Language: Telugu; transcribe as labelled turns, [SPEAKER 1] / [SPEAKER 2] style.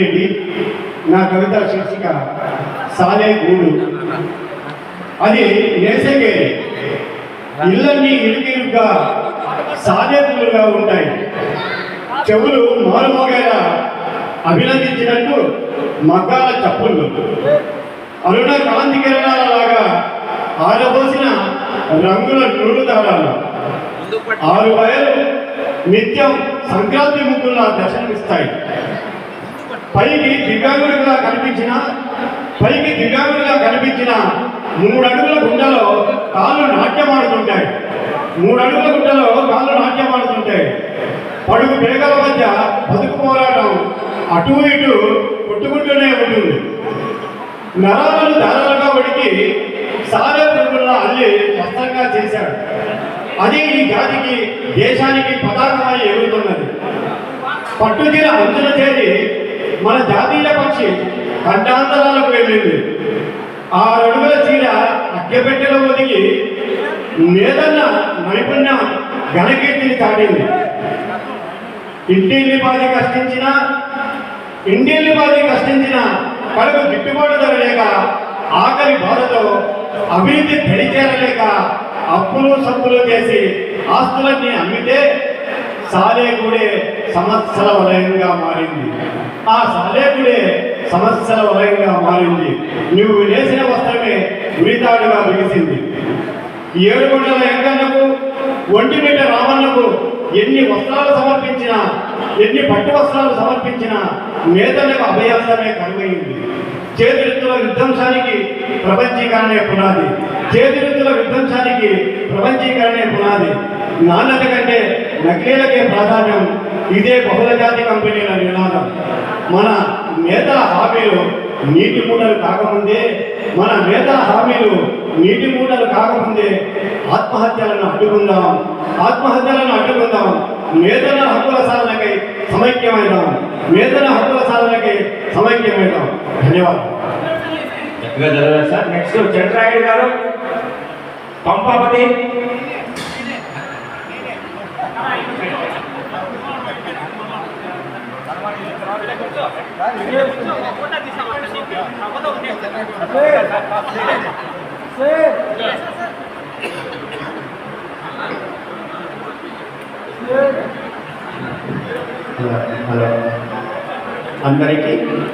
[SPEAKER 1] అభిరెడ్డి నా కవిత శీర్షిక సాలే గూడు. అది నేసగేరి ఇళ్ళన్నీ ఇరుకిరుగ్గా సాలేపులుగా ఉంటాయి. చెవులు మారుమోగేలా అభినందించినట్టు మగ్గాల చప్పుళ్ళు. అరుణ కాంతి కిరణాల లాగా ఆరబోసిన రంగుల నూలు దారాలు. ఆరు బయలు నిత్యం సంక్రాంతి ముగ్గులా దర్శనమిస్తాయి. పైకి దివ్యాంగుడిగా కనిపించిన పైకి దివ్యాంగుడిగా కనిపించిన మూడు అడుగుల గుండెలో కాళ్ళు నాట్యమాడుతుంటాయి. మూడు అడుగుల గుండెలో కాళ్ళు నాట్యమాడుతుంటాయి. పడుగు పేగల మధ్య బతుకు పోరాటం అటు ఇటు కొట్టుకుంటూనే ఉంటుంది. నరాలను దారాలుగా ఉడికి సారే పురుగుల అల్లి స్పష్టంగా చేశాడు. అది ఈ జాతికి దేశానికి పతాకమై ఎగురుతున్నది. పట్టుదీర అంచున చేరి మన జాతీయ పక్షి ఖండాంతరాలకు వెళ్ళింది. ఆ అడుగుల చీర అగ్గెపెట్టెలో ఒదిగి మేదన్న నైపుణ్యం ఘనకీర్తిని తాడింది ఇంటిల్లి బాధి కష్టించిన ఇంటిల్లి బాధి కష్టించిన కడుపు గిట్టుబాటు ధర లేక ఆకలి బాధతో అభివృద్ధి తెలిచేరలేక అప్పులు సప్పులు చేసి ఆస్తులన్నీ అమ్మితే సాలేగుడే సమస్యల వలయంగా మారింది. ఆ సాలేగుడే సమస్యల వలయంగా మారింది. నువ్వు వేసిన వస్త్రమే ఉరితాడుగా బిగిసింది. ఏడు గంటల ఎంకన్నకు ఒంటి ఒంటిమిట్ట రామన్నకు ఎన్ని వస్త్రాలు సమర్పించినా ఎన్ని పట్టు వస్త్రాలు సమర్పించినా మేతలకు అభయాసమే కనుగైంది చేతివృత్తుల విధ్వంసానికి ప్రపంచీకరణే పునాది. చేతివృత్తుల విధ్వంసానికి ప్రపంచీకరణే పునాది. నాణ్యత కంటే నకిలీలకే ప్రాధాన్యం ఇదే బహుళజాతి కంపెనీల నినాదం. మన నేతల హామీలు నీటి మూటలు కాకముందే మన నేతల హామీలు నీటి మూటలు కాకముందే ఆత్మహత్యలను అడ్డుకుందాం. ఆత్మహత్యలను అడ్డుకుందాం. నేతల హక్కుల సాధనకై సమైక్యమైదాం. నేతల హక్కుల సాధనకై సమైక్యమైదాం. ధన్యవాదాలు.
[SPEAKER 2] చక్కగా చదివారు సార్ నెక్స్ట్ చంద్రాయుడు గారు పంపాపతి
[SPEAKER 1] హలో అందరికీ